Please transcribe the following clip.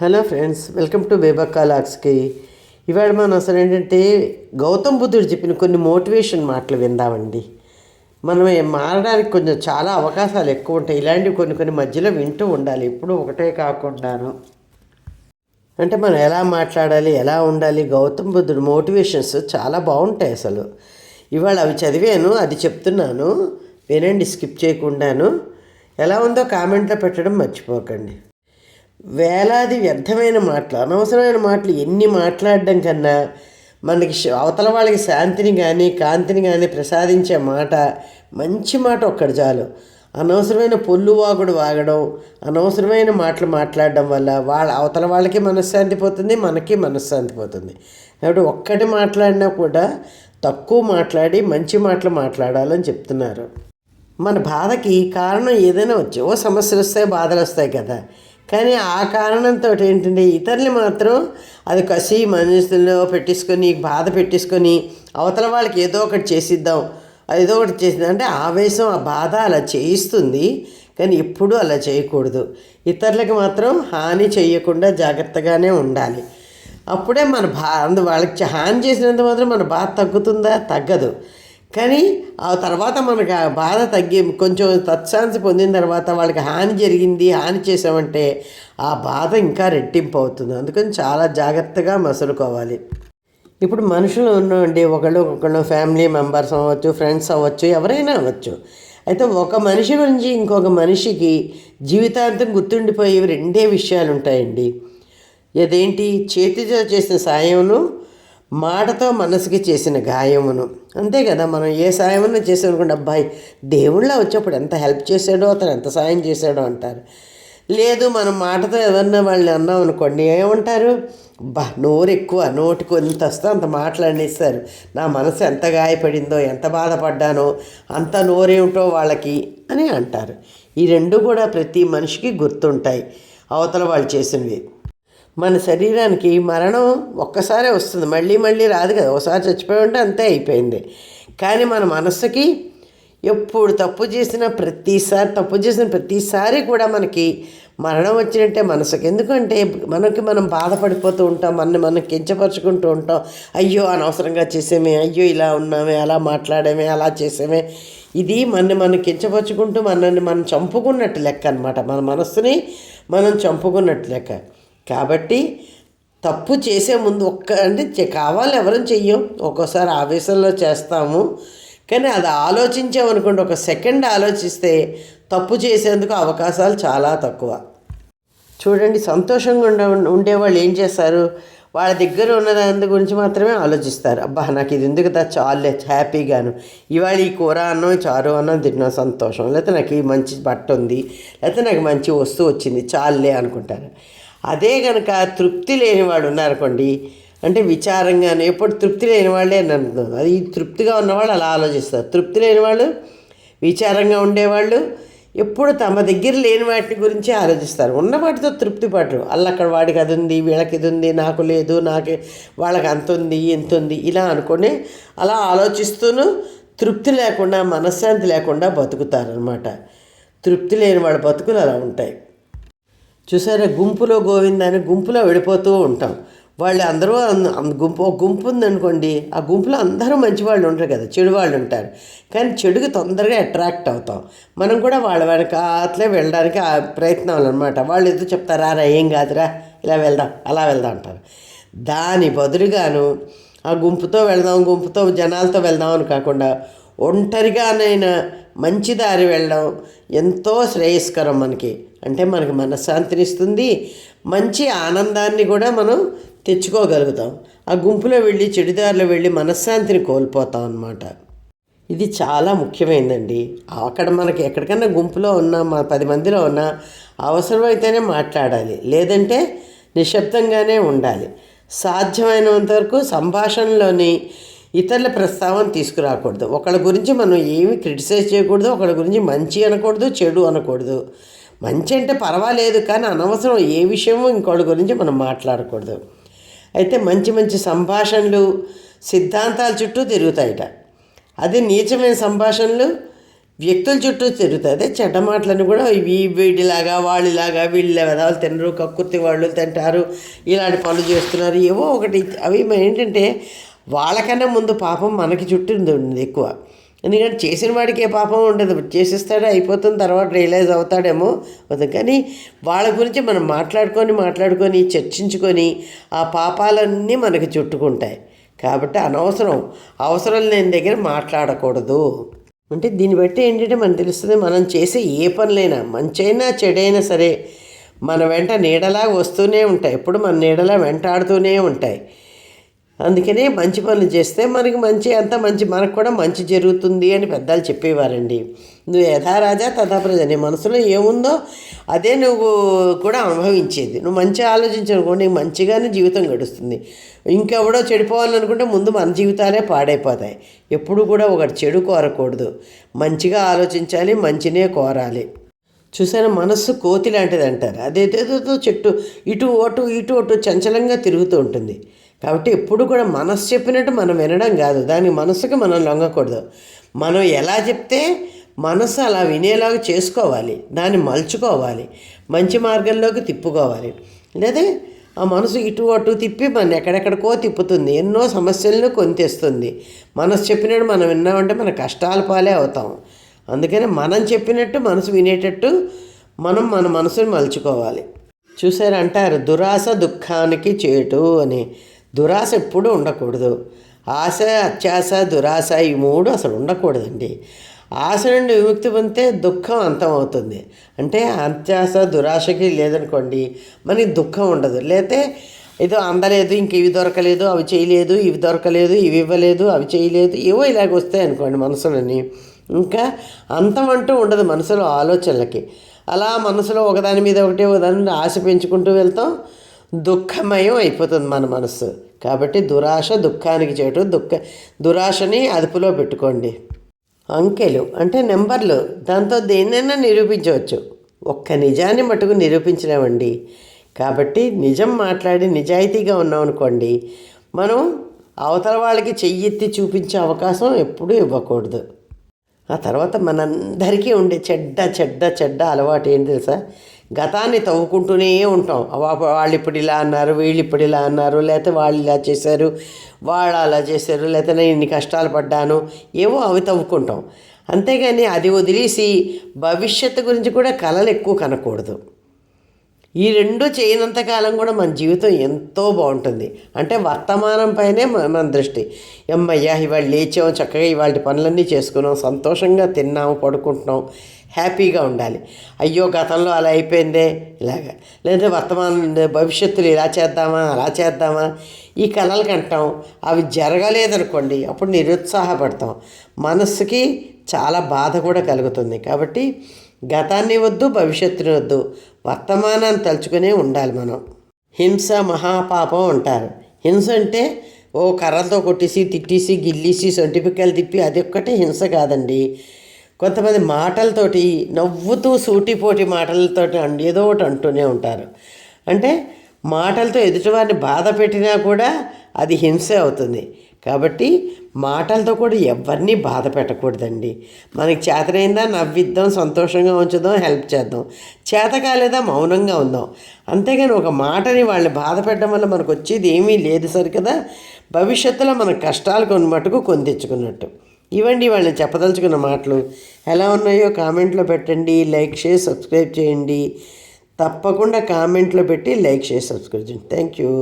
Hello friends welcome to Bebakka లాక్స్కి ఇవాళ మనం అసలు ఏంటంటే గౌతమ్ బుద్ధుడు చెప్పిన కొన్ని మోటివేషన్ మాటలు విందామండి. మనం మారడానికి కొంచెం చాలా అవకాశాలు ఎక్కువ ఉంటాయి. ఇలాంటివి కొన్ని కొన్ని మధ్యలో వింటూ ఉండాలి. ఎప్పుడు ఒకటే కాకుండాను. అంటే మనం ఎలా మాట్లాడాలి ఎలా ఉండాలి గౌతమ్ బుద్ధుడు మోటివేషన్స్ చాలా బాగుంటాయి అసలు. ఇవాళ అవి చదివాను అది చెప్తున్నాను. వినండి స్కిప్ చేయకుండాను. ఎలా ఉందో కామెంట్లో పెట్టడం మర్చిపోకండి. వేలాది వ్యర్థమైన మాటలు అనవసరమైన మాటలు ఎన్ని మాట్లాడడం కన్నా మనకి అవతల వాళ్ళకి శాంతిని కానీ కాంతిని కానీ ప్రసాదించే మాట మంచి మాట ఒక్కటి చాలు. అనవసరమైన పొల్లు వాగుడు వాగడం అనవసరమైన మాటలు మాట్లాడడం వల్ల వాళ్ళ అవతల వాళ్ళకి మనశ్శాంతి పోతుంది మనకి మనశ్శాంతి పోతుంది. కాబట్టి ఒక్కటి మాట్లాడినా కూడా తక్కువ మాట్లాడి మంచి మాటలు మాట్లాడాలని చెప్తున్నారు. మన బాధకి కారణం ఏదైనా వచ్చి ఓ సమస్యలు వస్తాయి బాధలు వస్తాయి కదా. కానీ ఆ కారణంతో ఏంటంటే ఇతరులు మాత్రం అది కసి మనసులో పెట్టేసుకొని బాధ పెట్టేసుకొని అవతల వాళ్ళకి ఏదో ఒకటి చేసిద్దాం ఏదో ఒకటి చేసింది అంటే ఆవేశం ఆ బాధ అలా చేయిస్తుంది కానీ ఎప్పుడూ అలా చేయకూడదు. ఇతరులకు మాత్రం హాని చేయకుండా జాగ్రత్తగానే ఉండాలి. అప్పుడే మన బా అందు వాళ్ళకి హాని చేసినంత మాత్రం మన బాధ తగ్గుతుందా? తగ్గదు. కానీ ఆ తర్వాత మనకి ఆ బాధ తగ్గి కొంచెం తత్శాంతి పొందిన తర్వాత వాళ్ళకి హాని జరిగింది హాని చేసామంటే ఆ బాధ ఇంకా రెట్టింపు అవుతుంది. అందుకని చాలా జాగ్రత్తగా మసులుకోవాలి. ఇప్పుడు మనుషులు ఉన్నాండి ఒకళ్ళు ఒకళ్ళు ఫ్యామిలీ మెంబర్స్ అవ్వచ్చు ఫ్రెండ్స్ అవ్వచ్చు ఎవరైనా అవ్వచ్చు. అయితే ఒక మనిషి గురించి ఇంకొక మనిషికి జీవితాంతం గుర్తుండిపోయేవి రెండే విషయాలు ఉంటాయండి అదేంటి చేతితో చేసిన సాయంను మాటతో మనసుకి చేసిన గాయమును. అంతే కదా మనం ఏ సాయమన్నా చేసాం అనుకోండి అబ్బాయి దేవుళ్ళ వచ్చేప్పుడు ఎంత హెల్ప్ చేశాడో అతను ఎంత సాయం చేశాడో అంటారు. లేదు మనం మాటతో ఎవరన్నా వాళ్ళని అన్నాం అనుకోండి ఏమంటారు? బా నోరు ఎక్కువ నోటికి ఎంత వస్తే అంత మాట్లాడిస్తారు నా మనసు ఎంత గాయపడిందో ఎంత బాధపడ్డానో అంత నోరేమిటో వాళ్ళకి అని అంటారు. ఈ రెండు కూడా ప్రతి మనిషికి గుర్తుంటాయి అవతల వాళ్ళు చేసినవి. మన శరీరానికి మరణం ఒక్కసారే వస్తుంది. మళ్ళీ మళ్ళీ రాదు కదా. ఒకసారి చచ్చిపోయి ఉంటే అంతే అయిపోయింది. కానీ మన మనస్సుకి ఎప్పుడు తప్పు చేసిన ప్రతిసారి తప్పు చేసిన ప్రతిసారి కూడా మనకి మరణం వచ్చినట్టే మనసుకి. ఎందుకంటే మనకి మనం బాధపడిపోతూ ఉంటాం మన మనం కించపరుచుకుంటూ ఉంటాం. అయ్యో అనవసరంగా చేసేమే అయ్యో ఇలా ఉన్నామే అలా మాట్లాడేమే అలా చేసేమే. ఇది మన మనం కించపరుచుకుంటూ మనల్ని మనం చంపుకున్నట్టు లెక్క అనమాట మన మనస్సుని మనం చంపుకున్నట్టు లెక్క. కాబట్టి తప్పు చేసే ముందు ఒక్క అంటే కావాలి ఎవరం చెయ్యం. ఒక్కోసారి ఆవేశంలో చేస్తాము. కానీ అది ఆలోచించామనుకోండి ఒక సెకండ్ ఆలోచిస్తే తప్పు చేసేందుకు అవకాశాలు చాలా తక్కువ. చూడండి సంతోషంగా ఉండే ఉండేవాళ్ళు ఏం చేస్తారు? వాళ్ళ దగ్గర ఉన్న దాని గురించి మాత్రమే ఆలోచిస్తారు. అబ్బా నాకు ఇది ఎందుకు దా చాలే హ్యాపీగాను. ఇవాళ ఈ కూర అన్నం చారు అన్నం తిన్నా సంతోషం. లేకపోతే నాకు ఈ మంచి బట్ట ఉంది. లేకపోతే నాకు మంచి వస్తువు వచ్చింది చాలులే అనుకుంటారు. అదే కనుక తృప్తి లేనివాడు ఉన్నారనుకోండి అంటే విచారంగానే ఎప్పుడు తృప్తి లేని వాళ్ళే అని అనుకుంటున్నాను అది తృప్తిగా ఉన్నవాళ్ళు అలా ఆలోచిస్తారు. తృప్తి లేని వాళ్ళు విచారంగా ఉండేవాళ్ళు ఎప్పుడు తమ దగ్గర లేని వాటి గురించి ఆలోచిస్తారు. ఉన్న వాటితో తృప్తి పడరు. అల్ల అక్కడ వాడికి అది ఉంది వీళ్ళకి ఇది ఉంది నాకు లేదు నాకు వాళ్ళకి అంత ఉంది ఇంత ఉంది ఇలా అనుకొని అలా ఆలోచిస్తూను తృప్తి లేకుండా మనశ్శాంతి లేకుండా బతుకుతారనమాట తృప్తి లేని వాళ్ళ బతుకులు అలా ఉంటాయి. చూసారా? గుంపులో గోవింద అని గుంపులో వెళ్ళిపోతూ ఉంటాం. వాళ్ళు అందరూ గుంపు ఒక గుంపు ఉందనుకోండి ఆ గుంపులో అందరూ మంచి వాళ్ళు ఉంటారు కదా చెడు వాళ్ళు ఉంటారు. కానీ చెడుకి తొందరగా అట్రాక్ట్ అవుతాం. మనం కూడా వాళ్ళ వెనక అట్లే వెళ్ళడానికి ఆ ప్రయత్నం అనమాట వాళ్ళు ఏదో చెప్తారా రా ఏం కాదురా ఇలా వెళ్దాం అలా వెళ్దాం అంటారు. దాని బదులుగాను ఆ గుంపుతో వెళ్దాం గుంపుతో జనాలతో వెళ్దాం అని కాకుండా ఒంటరిగానైనా మంచి దారి వెళ్ళడం ఎంతో శ్రేయస్కరం మనకి. అంటే మనకి మనశ్శాంతిని ఇస్తుంది. మంచి ఆనందాన్ని కూడా మనం తెచ్చుకోగలుగుతాం. ఆ గుంపులో వెళ్ళి చెడుదారిలో వెళ్ళి మనశ్శాంతిని కోల్పోతాం అన్నమాట. ఇది చాలా ముఖ్యమైనదండి అక్కడ మనకి ఎక్కడికన్నా గుంపులో ఉన్నా మా పది మందిలో ఉన్నా అవసరమైతేనే మాట్లాడాలి. లేదంటే నిశ్శబ్దంగానే ఉండాలి. సాధ్యమైనంత వరకు సంభాషణలోని ఇతరుల ప్రస్తావన తీసుకురాకూడదు. ఒకళ్ళ గురించి మనం ఏమి క్రిటిసైజ్ చేయకూడదు ఒకళ్ళ గురించి మంచి అనకూడదు చెడు అనకూడదు. మంచి అంటే పర్వాలేదు కానీ అనవసరం ఏ విషయమో ఇంకోళ్ళ గురించి మనం మాట్లాడకూడదు. అయితే మంచి మంచి సంభాషణలు సిద్ధాంతాల చుట్టూ తిరుగుతాయట. అది నీచమైన సంభాషణలు వ్యక్తుల చుట్టూ తిరుగుతాయి. అదే చెడ్డ మాటలను కూడా ఇవి వీడిలాగా వాళ్ళలాగా వీళ్ళ వెదవాళ్ళు తినరు కక్కుర్తి వాళ్ళు తింటారు ఇలాంటి పనులు చేస్తున్నారు. ఏవో ఒకటి అవి ఏంటంటే వాళ్ళకన్నా ముందు పాపం మనకి చుట్టూ ఉంది ఎక్కువ. ఎందుకంటే చేసిన వాడికి ఏ పాపం ఉండదు. చేసేస్తాడు అయిపోతుంది తర్వాత రియలైజ్ అవుతాడేమో. అవుతుంది కానీ వాళ్ళ గురించి మనం మాట్లాడుకొని మాట్లాడుకొని చర్చించుకొని ఆ పాపాలన్నీ మనకి చుట్టుకుంటాయి. కాబట్టి అనవసరం. అవసరం లేని దగ్గర మాట్లాడకూడదు. అంటే దీన్ని బట్టి ఏంటంటే మనకు తెలుస్తుంది మనం చేసే ఏ పనులైనా మంచైనా చెడైనా సరే మన వెంట నీడలా వస్తూనే ఉంటాయి. ఎప్పుడు మన నీడలా వెంటాడుతూనే ఉంటాయి. అందుకనే మంచి పనులు చేస్తే మనకి మంచి అంత మంచి మనకు కూడా మంచి జరుగుతుంది అని పెద్దలు చెప్పేవారండి. నువ్వు యథారాజా తథా ప్రజ నీ మనసులో ఏముందో అదే నువ్వు కూడా అనుభవించేది. నువ్వు మంచిగా ఆలోచించనుకో నీకు మంచిగానే జీవితం గడుస్తుంది. ఇంకెవడో చెడిపోవాలనుకుంటే ముందు మన జీవితాలే పాడైపోతాయి. ఎప్పుడు కూడా ఒకటి చెడు కోరకూడదు. మంచిగా ఆలోచించాలి మంచినే కోరాలి. చూసారా మనస్సు కోతి లాంటిది అంటారు. అదేదేదో చెట్టు ఇటు అటు ఇటు అటు చంచలంగా తిరుగుతూ ఉంటుంది. కాబట్టి ఎప్పుడు కూడా మనస్సు చెప్పినట్టు మనం వినడం కాదు. దాని మనసుకి మనం లొంగకూడదు. మనం ఎలా చెప్తే మనసు అలా వినేలాగా చేసుకోవాలి. దాన్ని మలుచుకోవాలి. మంచి మార్గంలోకి తిప్పుకోవాలి. లేదా ఆ మనసు ఇటు అటు తిప్పి మన ఎక్కడెక్కడికో తిప్పుతుంది. ఎన్నో సమస్యలను కొంతెస్తుంది. మనసు చెప్పినట్టు మనం విన్నామంటే మన కష్టాల పాలే అవుతాం. అందుకని మనం చెప్పినట్టు మనసు వినేటట్టు మనం మన మనసుని మలుచుకోవాలి. చూసారు అంటారు దురాశ దుఃఖానికి చేటు అని. దురాశ ఎప్పుడూ ఉండకూడదు. ఆశ అత్యాశ దురాశ ఈ మూడు అసలు ఉండకూడదండి. ఆశ నుండి విముక్తి పొందితే దుఃఖం అంతమవుతుంది అంటే అత్యాశ దురాశకి లేదనుకోండి మనకి దుఃఖం ఉండదు. లేతే ఏదో అందలేదు ఇంక ఇవి దొరకలేదు అవి చేయలేదు ఇవి దొరకలేదు ఇవి ఇవ్వలేదు అవి చేయలేదు ఏవో ఇలాగ వస్తాయి అనుకోండి మనసులని ఇంకా అంతం అంటూ ఉండదు మనసులో ఆలోచనలకి. అలా మనసులో ఒకదాని మీద ఒకటి ఒకదాని ఆశ పెంచుకుంటూ వెళ్తాం. దుఃఖమయం అయిపోతుంది మన మనసు. కాబట్టి దురాశ దుఃఖానికి చేయటం దుఃఖ దురాశని అదుపులో పెట్టుకోండి. అంకెలు అంటే నెంబర్లు. దాంతో దేన్నైనా నిరూపించవచ్చు. ఒక్క నిజాన్ని మటుకు నిరూపించలేమండి. కాబట్టి నిజం మాట్లాడి నిజాయితీగా ఉన్నాం అనుకోండి మనం అవతల వాళ్ళకి చెయ్యెత్తి చూపించే అవకాశం ఎప్పుడూ ఇవ్వకూడదు. ఆ తర్వాత మనందరికీ ఉండే చెడ్డ చెడ్డ చెడ్డ అలవాటు ఏంటి తెలుసా? గతాన్ని తవ్వుకుంటూనే ఉంటాం. వాళ్ళు ఇప్పుడు ఇలా అన్నారు వీళ్ళు ఇప్పుడు ఇలా అన్నారు లేకపోతే వాళ్ళు ఇలా చేశారు వాళ్ళు అలా చేశారు లేకపోతే నేను ఇన్ని కష్టాలు పడ్డాను ఏవో అవి తవ్వుకుంటాం. అంతేగాని అది వదిలేసి భవిష్యత్తు గురించి కూడా కలలు ఎక్కువ కనకూడదు. ఈ రెండు చేయనంత కాలం కూడా మన జీవితం ఎంతో బాగుంటుంది. అంటే వర్తమానంపైనే మన దృష్టి. ఎమ్మయ్యా ఇవాళ లేచాం చక్కగా ఇవాళ పనులన్నీ చేసుకున్నాం సంతోషంగా తిన్నాము పడుకుంటున్నాం హ్యాపీగా ఉండాలి. అయ్యో గతంలో అలా అయిపోయిందే ఇలాగా. లేదా వర్తమానం భవిష్యత్తులో ఇలా చేద్దామా అలా చేద్దామా? ఈ కళలు కంటాం. అవి జరగలేదనుకోండి అప్పుడు నిరుత్సాహపడతాం. మనస్సుకి చాలా బాధ కూడా కలుగుతుంది. కాబట్టి గతాన్ని వద్దు భవిష్యత్తుని వద్దు వర్తమానాన్ని తలుచుకునే ఉండాలి మనం. హింస మహాపాపం అంటారు. హింస అంటే ఓ కర్రలతో కొట్టేసి తిట్టేసి గిల్లేసి సొంటిపిక్కలు తిప్పి అది ఒక్కటే హింస కాదండి. కొంతమంది మాటలతోటి నవ్వుతూ సూటిపోటి మాటలతోటి ఏదో ఒకటి అంటూనే ఉంటారు. అంటే మాటలతో ఎదుటివారిని బాధ పెట్టినా కూడా అది హింసే అవుతుంది. కాబట్టి మాటలతో కూడా ఎవరిని బాధ పెట్టకూడదండి. మనకి చేతనైందా నవ్విద్దాం సంతోషంగా ఉంచుదాం హెల్ప్ చేద్దాం. చేత కాలేదా మౌనంగా ఉందాం. అంతేగాని ఒక మాటని వాళ్ళని బాధ పెట్టడం వల్ల మనకు వచ్చేది ఏమీ లేదు సరికదా? భవిష్యత్తులో మన కష్టాలు కొన్ని మటుకు కొని తెచ్చుకున్నట్టు ఇవ్వండి వాళ్ళని చెప్పదలుచుకున్న మాటలు. ఎలా ఉన్నాయో కామెంట్లో పెట్టండి లైక్ చేసి సబ్స్క్రైబ్ చేయండి. తప్పకుండా కామెంట్లో పెట్టి లైక్ చేసి సబ్స్క్రైబ్ చేయండి. Thank you.